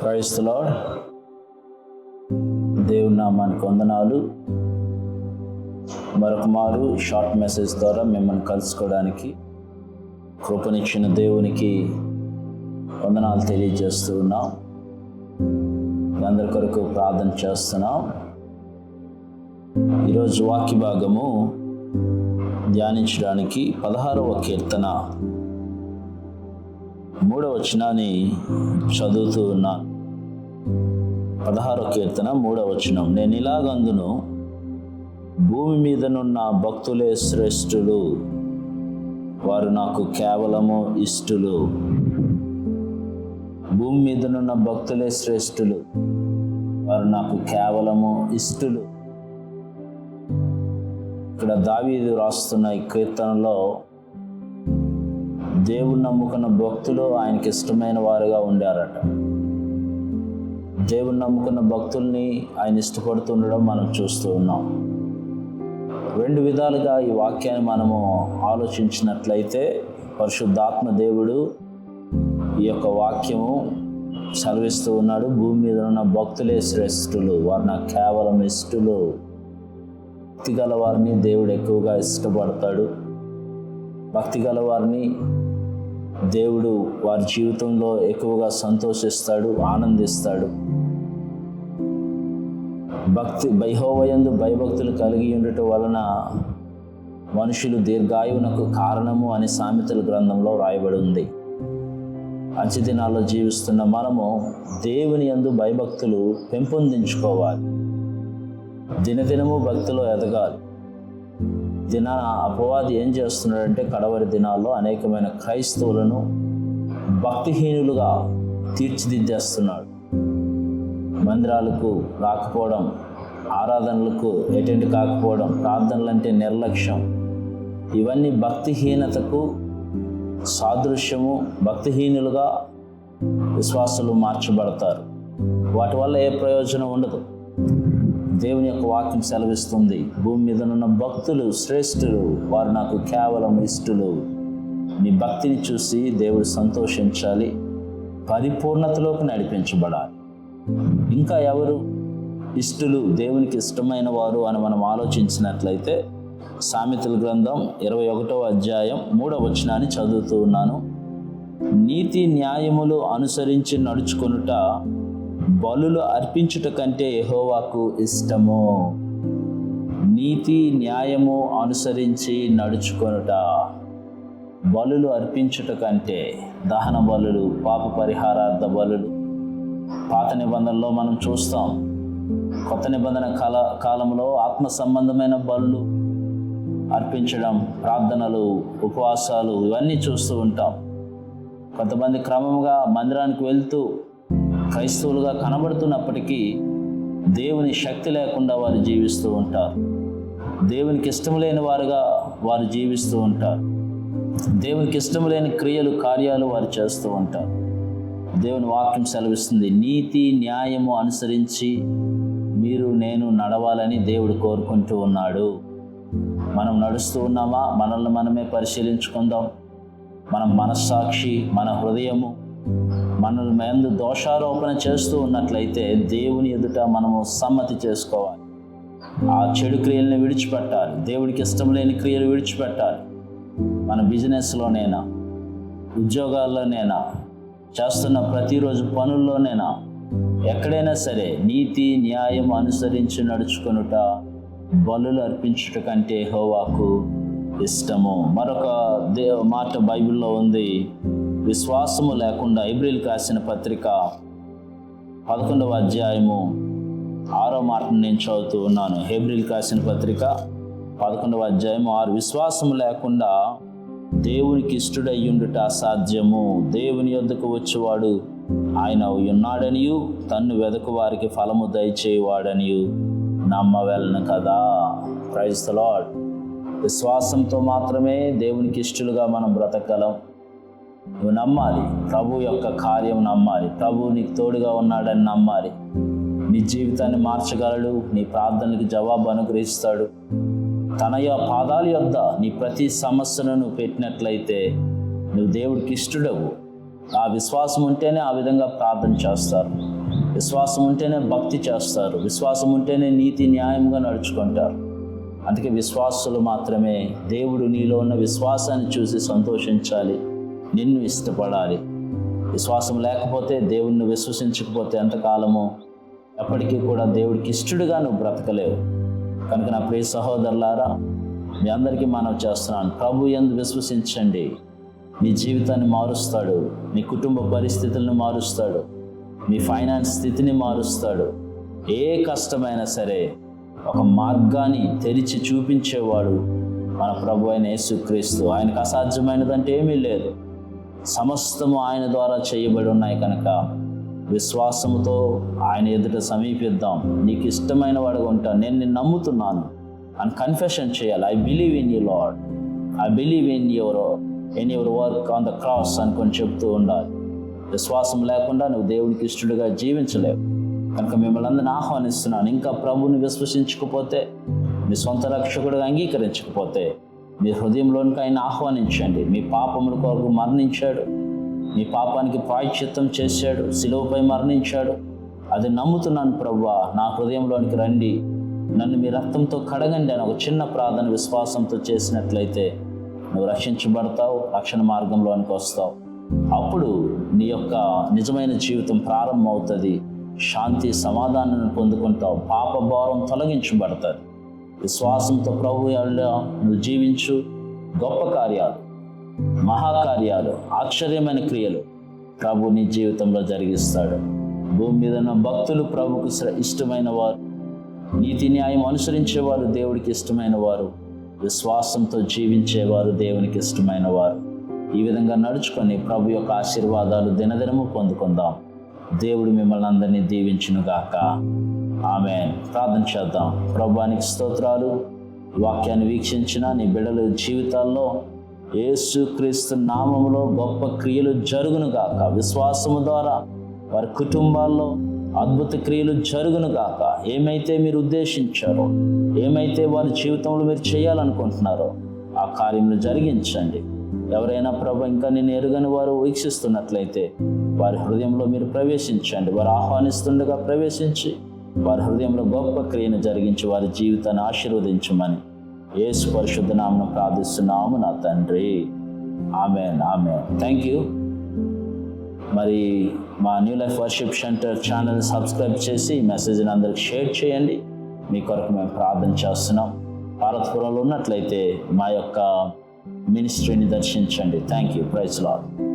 క్రైస్తులో దేవుని నామానికి వందనాలు. మరొకమారు షార్ట్ మెసేజ్ ద్వారా మిమ్మల్ని కలుసుకోవడానికి కృపనిచ్చిన దేవునికి వందనాలు తెలియజేస్తూ ఉన్నాం. అందరి కొరకు ప్రార్థన చేస్తున్నాం. ఈరోజు వాక్య భాగము ధ్యానించడానికి పదహారవ కీర్తన. మూడవ వచనాన్ని చదువుతూ ఉన్నాను పదహారో కీర్తన మూడవ వచనం. నేను ఇలాగందును భూమి మీదనున్న భక్తులే శ్రేష్ఠులు. వారు నాకు కేవలము ఇష్టులు. భూమి మీదనున్న భక్తులే శ్రేష్ఠులు. వారు నాకు కేవలము ఇష్టులు. ఇక్కడ దావీదు రాస్తున్న ఈ కీర్తనలో దేవుని నమ్ముకున్న భక్తులు ఆయనకి ఇష్టమైన వారుగా ఉండారట. దేవుని నమ్ముకున్న భక్తుల్ని ఆయన ఇష్టపడుతుండడం మనం చూస్తూ ఉన్నాం. రెండు విధాలుగా ఈ వాక్యాన్ని మనము ఆలోచించినట్లయితే పరిశుద్ధాత్మ దేవుడు ఈ యొక్క వాక్యము సెలవిస్తూ ఉన్నాడు. భూమి మీద ఉన్న భక్తులే శ్రేష్ఠులు వారు నాకు కేవలం ఇష్టలు. భక్తి గల వారిని దేవుడు ఎక్కువగా ఇష్టపడతాడు. భక్తి గల వారిని దేవుడు వారి జీవితంలో ఎక్కువగా సంతోషిస్తాడు ఆనందిస్తాడు. భక్తి బైహోవయందు భయభక్తులు కలిగి ఉండటం వలన మనుషులు దీర్ఘాయువునకు కారణము అని సామెతల గ్రంథంలో రాయబడి ఉంది అంచె దినాల్లో జీవిస్తున్న మనము దేవుని యందు భయభక్తులు పెంపొందించుకోవాలి. దినదినము భక్తిలో ఎదగాలి. దిన అపవాది ఏం చేస్తున్నాడంటే కడవరి దినాల్లో అనేకమైన క్రైస్తవులను భక్తిహీనులుగా తీర్చిదిద్దేస్తున్నాడు. మందిరాలకు రాకపోవడం ఆరాధనలకు అటెండ్ కాకపోవడం ప్రార్థనలు అంటే నిర్లక్ష్యం. ఇవన్నీ భక్తిహీనతకు సాదృశ్యము భక్తిహీనులుగా విశ్వాసులు మార్చబడతారు. వాటి వల్ల ఏ ప్రయోజనం ఉండదు. దేవుని యొక్క వాక్యం సెలవిస్తుంది. భూమి మీద ఉన్న భక్తులు శ్రేష్ఠులు వారు నాకు కేవలం ఇష్టలు. నీ భక్తిని చూసి దేవుడు సంతోషించాలి. పరిపూర్ణతలోకి నడిపించబడాలి. ఇంకా ఎవరు ఇష్టలు దేవునికి ఇష్టమైన వారు అని మనం ఆలోచించినట్లయితే సామెతల గ్రంథం ఇరవై ఒకటవ అధ్యాయం మూడవ వచనాన్ని చదువుతూ ఉన్నాను. నీతి న్యాయములు అనుసరించి నడుచుకొనుట బలులు అర్పించుట కంటే యహోవాకు ఇష్టము. నీతి న్యాయము అనుసరించి నడుచుకొనుట. బలులు అర్పించుట కంటే దహన బలులు పాప పరిహారార్థ బలులు. పాత నిబంధనలో మనం చూస్తాం కొత్త నిబంధన కాల కాలంలో ఆత్మ సంబంధమైన బలులు అర్పించడం ప్రార్థనలు ఉపవాసాలు ఇవన్నీ చూస్తూ ఉంటాం. కొంతమంది క్రమంగా మందిరానికి వెళ్తూ క్రైస్తవులుగా కనబడుతున్నప్పటికీ దేవుని శక్తి లేకుండా వారు జీవిస్తూ ఉంటారు. దేవునికి ఇష్టం లేని వారుగా వారు జీవిస్తూ ఉంటారు. దేవునికి ఇష్టం లేని క్రియలు కార్యాలు వారు చేస్తూ ఉంటారు. దేవుని వాక్యం సెలవిస్తుంది నీతి న్యాయము అనుసరించి మీరు నేను నడవాలని దేవుడు కోరుకుంటూ ఉన్నాడు. మనం నడుస్తూ ఉన్నామా? మనల్ని మనమే పరిశీలించుకుందాం. మన మనస్సాక్షి మన హృదయము మనల్ని మీద దోషారోపణ చేస్తూ ఉన్నట్లయితే దేవుని ఎదుట మనము సమ్మతి చేసుకోవాలి. ఆ చెడు క్రియల్ని విడిచిపెట్టాలి. దేవుడికి ఇష్టం లేని క్రియలు విడిచిపెట్టాలి. మన బిజినెస్లోనైనా ఉద్యోగాల్లోనైనా చేస్తున్న ప్రతిరోజు పనుల్లోనైనా ఎక్కడైనా సరే నీతి న్యాయం అనుసరించి నడుచుకొనుట బలులు అర్పించుట కంటే హోవాకు ఇష్టము. మరొక దే మాట బైబిల్లో ఉంది. విశ్వాసము లేకుండా ఐబ్రిల్ రాసిన పత్రిక పదకొండవ అధ్యాయము ఆరో మాటను నేను చదువుతూ ఉన్నాను. హెబ్రిల్ రాసిన పత్రిక పదకొండవ అధ్యాయము ఆరు. విశ్వాసము లేకుండా దేవునికి ఇష్టడయ్యుండుట అసాధ్యము. దేవుని యొద్దకు వచ్చేవాడు ఆయన ఉన్నాడనియు తన్ను వెదకు వారికి ఫలము దయచేవాడనియు నమ్మవెలను కదా. ప్రైజ్ ద విశ్వాసంతో మాత్రమే దేవునికి ఇష్టలుగా మనం బ్రతకగలం. నువ్వు నమ్మాలి. ప్రభు యొక్క కార్యం నమ్మాలి. ప్రభు నీకు తోడుగా ఉన్నాడని నమ్మాలి. నీ జీవితాన్ని మార్చగలడు. నీ ప్రార్థనలకు జవాబు అనుగ్రహిస్తాడు. తన యొక్క పాదాల యొద్ద నీ ప్రతి సమస్యను నువ్వు పెట్టినట్లయితే నువ్వు దేవుడికి ఇష్టడవు. ఆ విశ్వాసం ఉంటేనే ఆ విధంగా ప్రార్థన చేస్తారు. విశ్వాసం ఉంటేనే భక్తి చేస్తారు. విశ్వాసం ఉంటేనే నీతి న్యాయంగా నడుచుకుంటారు. అందుకే విశ్వాసులు మాత్రమే దేవుడు నీలో ఉన్న విశ్వాసాన్ని చూసి సంతోషించాలి. నిన్ను ఇష్టపడాలి. విశ్వాసం లేకపోతే దేవుణ్ణి విశ్వసించకపోతే ఎంతకాలము? ఎప్పటికీ కూడా దేవుడికి ఇష్టడుగా నువ్వు బ్రతకలేవు. కనుక నా ప్రియ సహోదరులారా మీ అందరికీ మనం చేస్తున్నాను. ప్రభు ఎందు విశ్వసించండి. మీ జీవితాన్ని మారుస్తాడు. మీ కుటుంబ పరిస్థితులను మారుస్తాడు. మీ ఫైనాన్స్ స్థితిని మారుస్తాడు. ఏ కష్టమైనా సరే ఒక మార్గాన్ని తెరిచి చూపించేవాడు మన ప్రభు అయిన యేసుక్రీస్తు. ఆయనకు అసాధ్యమైనదంటే ఏమీ లేదు. సమస్తము ఆయన ద్వారా చేయబడి ఉన్నాయి కనుక విశ్వాసముతో ఆయన ఎదుట సమీపిద్దాం. నీకు ఇష్టమైన వాడుగా ఉంటాను నేను నిన్ను నమ్ముతున్నాను. అని కన్ఫెషన్ చేయాలి. I believe in you Lord I believe in your in your work on the cross అనుకొని చెప్తూ ఉండాలి. విశ్వాసం లేకుండా నువ్వు దేవుడికి ఇష్టడుగా జీవించలేవు. కనుక మిమ్మల్ని అందరిని ఆహ్వానిస్తున్నాను. ఇంకా ప్రభుని విశ్వసించకపోతే మీ సొంత రక్షకుడుగా అంగీకరించకపోతే మీ హృదయంలోనికి ఆయన ఆహ్వానించండి. మీ పాపముల కొరకు మరణించాడు. మీ పాపానికి ప్రాయశ్చిత్తం చేశాడు. శిలువపై మరణించాడు. అది నమ్ముతున్నాను ప్రవ్వా నా హృదయంలోనికి రండి. నన్ను మీ రక్తంతో కడగండి అని ఒక చిన్న ప్రార్థన విశ్వాసంతో చేసినట్లయితే నువ్వు రక్షించబడతావు రక్షణ మార్గంలోనికి వస్తావు. అప్పుడు నీ యొక్క నిజమైన జీవితం ప్రారంభమవుతుంది. శాంతి సమాధానాన్ని పొందుకుంటావు. పాప భారం తొలగించబడతారు విశ్వాసంతో ప్రభు నువ్వు జీవించు గొప్ప కార్యాలు మహాకార్యాలు ఆశ్చర్యమైన క్రియలు ప్రభు నీ జీవితంలో జరిగిస్తాడు. భూమి మీద ఉన్న భక్తులు ప్రభుకు శ్ర- ఇష్టమైన వారు నీతి న్యాయం అనుసరించేవారు దేవుడికి ఇష్టమైన వారు విశ్వాసంతో జీవించేవారు దేవునికి ఇష్టమైన వారు. ఈ విధంగా నడుచుకొని ప్రభు యొక్క ఆశీర్వాదాలు దినదినము పొందుకుందాం. దేవుడు మిమ్మల్ని అందరినీ దీవించునుగాక. ఆమె ప్రార్థన చేద్దాం. ప్రభానికి స్తోత్రాలు. వాక్యాన్ని వీక్షించిన నీ బిడ్డల జీవితాల్లో యేసుక్రీస్తు నామంలో గొప్ప క్రియలు జరుగునుగాక. విశ్వాసము ద్వారా వారి కుటుంబాల్లో అద్భుత క్రియలు జరుగును గాక ఏమైతే మీరు ఉద్దేశించారో ఏమైతే వారి జీవితంలో మీరు చేయాలనుకుంటున్నారో ఆ కార్యములు జరిగించండి. ఎవరైనా ప్రభు ఇంకా నేను ఎరుగని వారు వీక్షిస్తున్నట్లయితే వారి హృదయంలో మీరు ప్రవేశించండి. వారు ఆహ్వానిస్తుండగా ప్రవేశించి వారి హృదయంలో గొప్ప క్రియను జరిగించి వారి జీవితాన్ని ఆశీర్వదించమని ఏసు పరిశుద్ధ నామను ప్రార్థిస్తున్నాము నా తండ్రి. ఆమె ఆమె థ్యాంక్ యూ మరి మా new life worship centre channel subscribe చేసి ఈ మెసేజ్ని అందరికి షేర్ చేయండి. మీ కొరకు మేము ప్రార్థన చేస్తున్నాం. భారతపురంలో ఉన్నట్లయితే మా యొక్క మినిస్ట్రీని దర్శించండి. Thank you praise lord